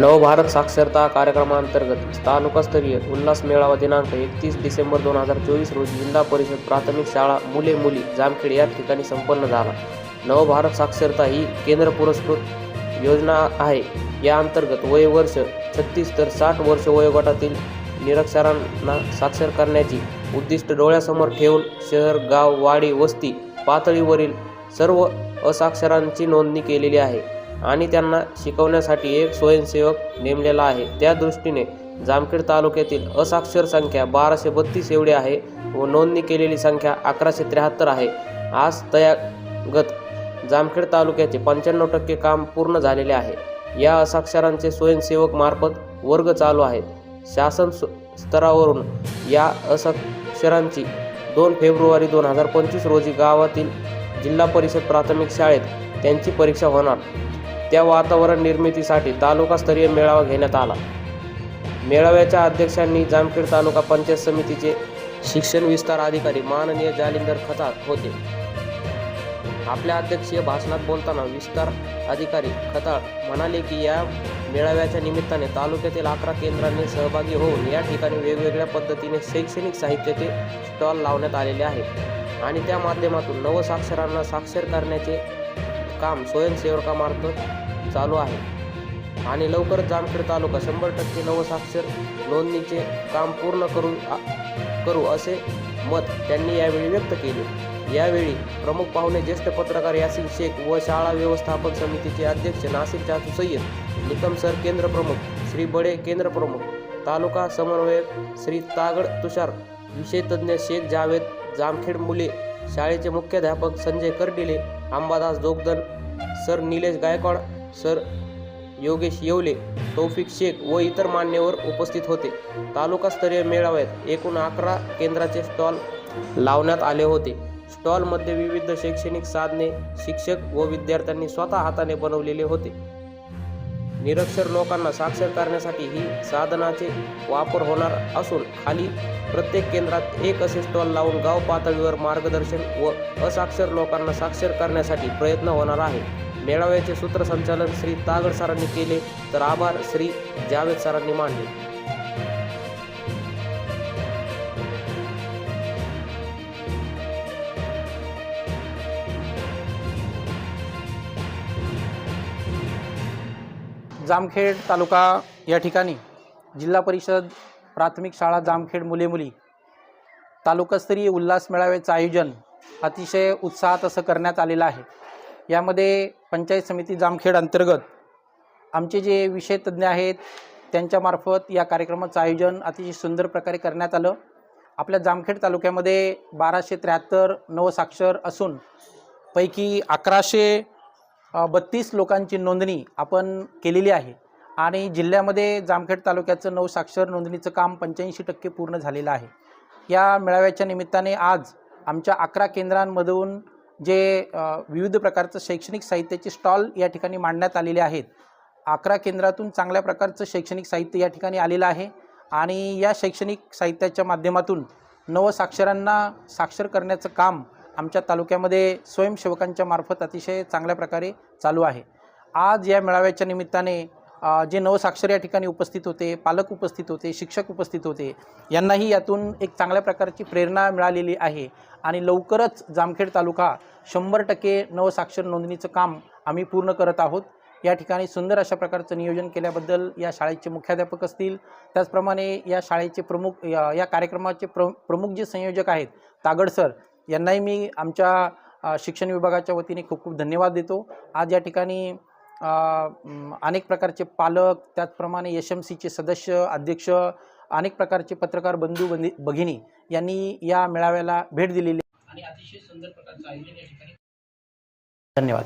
नवभारत साक्षरता कार्यक्रमांतर्गत तालुकास्तरीय उल्हास मेळावा दिनांक एकतीस डिसेंबर दोन हजार चोवीस रोजी जिल्हा परिषद प्राथमिक शाळा मुले मुली जामखेड या ठिकाणी संपन्न झाला. नवभारत साक्षरता ही केंद्र पुरस्कृत योजना आहे. या अंतर्गत वय वर्ष छत्तीस तर साठ वर्ष वयोगटातील निरक्षरांना साक्षर करण्याची उद्दिष्ट डोळ्यासमोर ठेवून शहर गाव वाडी वस्ती पातळीवरील सर्व असाक्षरांची नोंदणी केलेली आहे. आणि त्यांना शिकवण्यासाठी एक स्वयंसेवक नेमलेला आहे. त्या दृष्टीने जामखेड तालुक्यातील असाक्षर संख्या बाराशे बत्तीस एवढी आहे व नोंदणी केलेली संख्या अकराशे त्र्याहत्तर आहे. आज तयागत जामखेड तालुक्याचे पंच्याण्णव टक्के काम पूर्ण झालेले आहे. या असाक्षरांचे स्वयंसेवक मार्फत वर्ग चालू आहेत. शासन स्तरावरून या असाक्षरांची दोन फेब्रुवारी दोन हजार पंचवीस रोजी गावातील जिल्हा परिषद प्राथमिक शाळेत त्यांची परीक्षा होणार. त्या वातावरण निर्मितीसाठी तालुकास्तरीय मेळावा घेण्यात आला. मेळाव्याच्या अध्यक्षांनी जामखेड तालुका पंचायत समितीचे शिक्षण विस्तार अधिकारी माननीय जालिंदर खतात होते. आपल्या अध्यक्षीय भाषणात बोलताना विस्तार अधिकारी खताळ म्हणाले की या मेळाव्याच्या निमित्ताने तालुक्यातील अकरा केंद्रांनी सहभागी होऊन या ठिकाणी वेगवेगळ्या पद्धतीने शैक्षणिक साहित्याचे स्टॉल लावण्यात आलेले आहेत आणि त्या माध्यमातून नवसाक्षरांना साक्षर करण्याचे काम स्वयंसेवकामार्फत चालू आहे. आणि लवकरच जामखेड तालुका शंभर टक्के नवसाक्षर नोंदणीचे काम पूर्ण करू करू असे मत त्यांनी यावेळी व्यक्त केले. यावेळी प्रमुख पाहुणे ज्येष्ठ पत्रकार यासिन शेख व शाळा व्यवस्थापन समितीचे अध्यक्ष नाशिक चाचू सय्यद निकम सर केंद्र प्रमुख श्री बडे केंद्र प्रमुख तालुका समन्वयक श्री तागड तुषार विषयतज्ज्ञ शेख जावेद जामखेड मुले शाळेचे मुख्याध्यापक संजय करडिले अंबादास जोगदल सर निलेश गायकवाड सर योगेश येवले तौफिक शेख व इतर मान्यवर उपस्थित होते. तालुकास्तरीय मेळाव्यात एकूण अकरा केंद्राचे स्टॉल लावण्यात आले होते. स्टॉलमध्ये विविध शैक्षणिक साधने शिक्षक व विद्यार्थ्यांनी स्वतः हाताने बनवलेले होते. निरक्षर लोकांना साक्षर करण्यासाठी ही साधनाचे वापर होणार असून खाली प्रत्येक केंद्रात एक असे स्टॉल लावून गाव पातळीवर मार्गदर्शन व असाक्षर लोकांना साक्षर करण्यासाठी प्रयत्न होणार आहे. मेळाव्याचे सूत्रसंचालन श्री तागड सरांनी केले तर आभार श्री जावेद सरांनी मानले. जामखेड तालुका या ठिकाणी जिल्हा परिषद प्राथमिक शाळा जामखेड मुले मुली तालुकास्तरीय उल्हास मेळाव्याचं आयोजन अतिशय उत्साहात असं करण्यात आलेलं आहे. यामध्ये पंचायत समिती जामखेड अंतर्गत आमचे जे विषय तज्ज्ञ आहेत त्यांच्यामार्फत या कार्यक्रमाचं आयोजन अतिशय सुंदर प्रकारे करण्यात आलं. आपल्या जामखेड तालुक्यामध्ये बाराशे त्र्याहत्तर नवसाक्षर असून पैकी अकराशे बत्तीस लोकांची नोंदणी आपण केलेली आहे. आणि जिल्ह्यामध्ये जामखेड तालुक्याचं नवसाक्षर नोंदणीचं काम पंच्याऐंशी टक्के पूर्ण झालेलं आहे. या मेळाव्याच्या निमित्ताने आज आमच्या अकरा केंद्रांमधून जे विविध प्रकारचं शैक्षणिक साहित्याचे स्टॉल या ठिकाणी मांडण्यात आलेले आहेत. अकरा केंद्रातून चांगल्या प्रकारचं शैक्षणिक साहित्य या ठिकाणी आलेलं आहे. आणि या शैक्षणिक साहित्याच्या माध्यमातून नवसाक्षरांना साक्षर करण्याचं काम आमच्या तालुक्यामध्ये स्वयंसेवकांच्या मार्फत अतिशय चांगल्या प्रकारे चालू आहे. आज या मेळाव्याच्या निमित्ताने जे नवसाक्षर या ठिकाणी उपस्थित होते पालक उपस्थित होते शिक्षक उपस्थित होते यांनाही यातून एक चांगल्या प्रकारची प्रेरणा मिळालेली आहे आणि लवकरच जामखेड तालुका शंभर टक्के नवसाक्षर नोंदणीचं काम आम्ही पूर्ण करत आहोत. या ठिकाणी सुंदर अशा प्रकारचं नियोजन केल्याबद्दल या शाळेचे मुख्याध्यापक असतील. त्याचप्रमाणे या शाळेचे प्रमुख या या कार्यक्रमाचे प्र प्रमुख जे संयोजक आहेत तागड सर यांनाही मी आमच्या शिक्षण विभागाच्या वतीने खूप खूप धन्यवाद देतो. आज या ठिकाणी अनेक प्रकारचे पालक त्याचप्रमाणे एस एम सीचे सदस्य अध्यक्ष अनेक प्रकारचे पत्रकार बंधू बंदी भगिनी यांनी या मेळाव्याला भेट दिलेली. आणि अतिशय सुंदर प्रकारचं आयोजन या ठिकाणी धन्यवाद.